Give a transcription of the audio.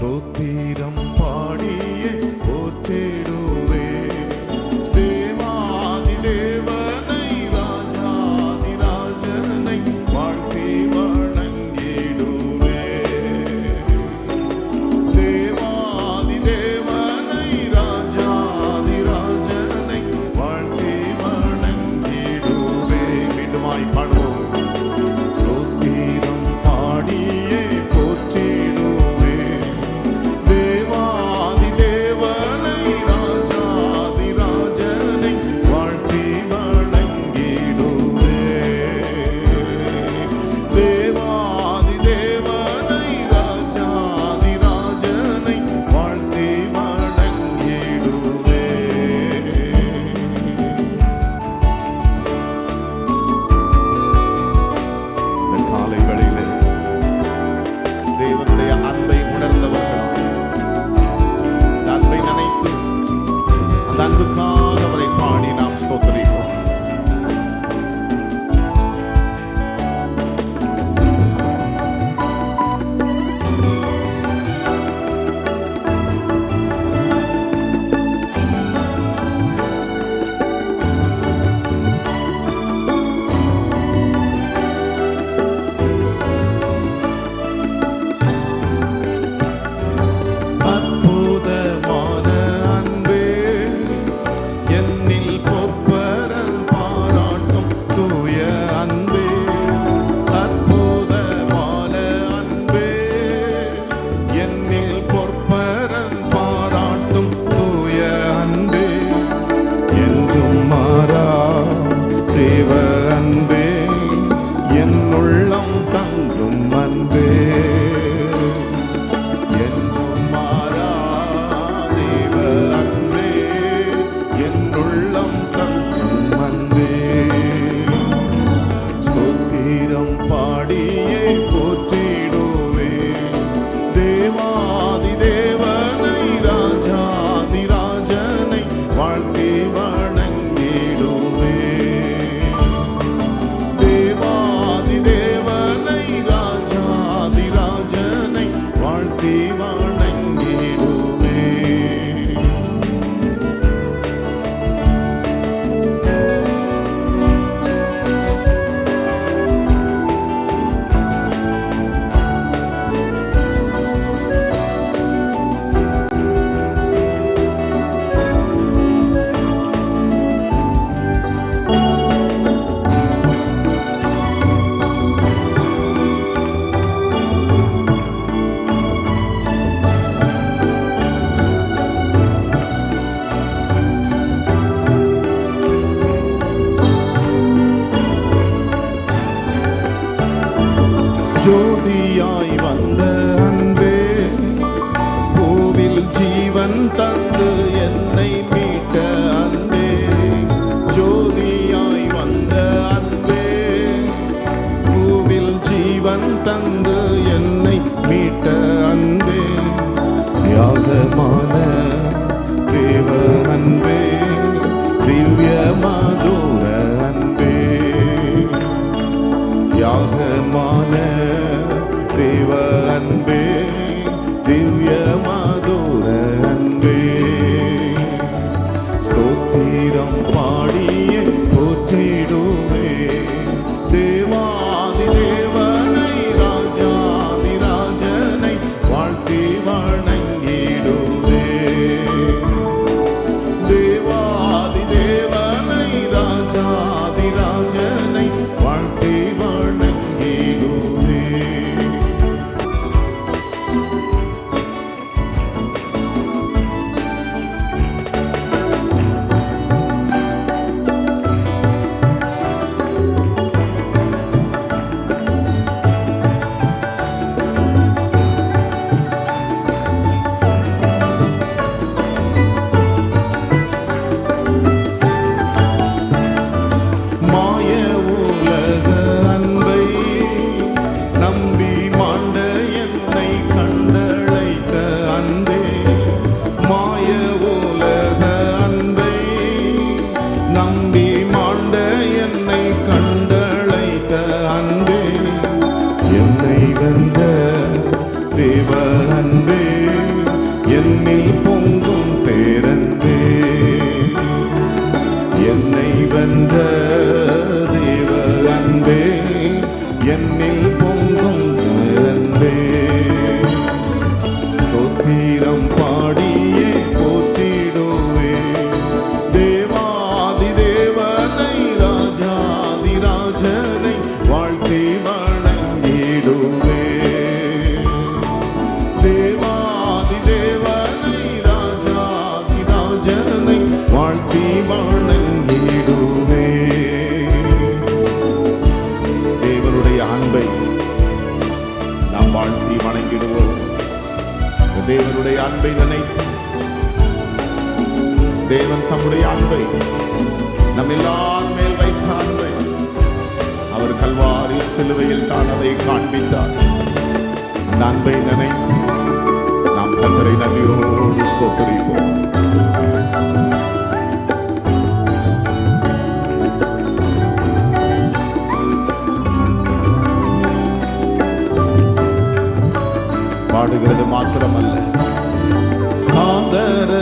ஸ்தோத்திரம் பாடி உள்ளம் என்னை வந்த ஆண்டவரை நாம் வாழ்த்தி வணங்கிடுவோம். தேவனுடைய அன்பை நினைத்து தேவன் தம்முடைய அன்பை நம் எல்லார் மேல் வைத்த அன்பை அவர் கல்வாரில் சிலுவையில் தான் அதை காண்பித்தார். அந்த அன்பை நினைத்து நாம் கத்தரை நம்பியோம் பாடுகிறது மாத்திரமல்ல. காந்தர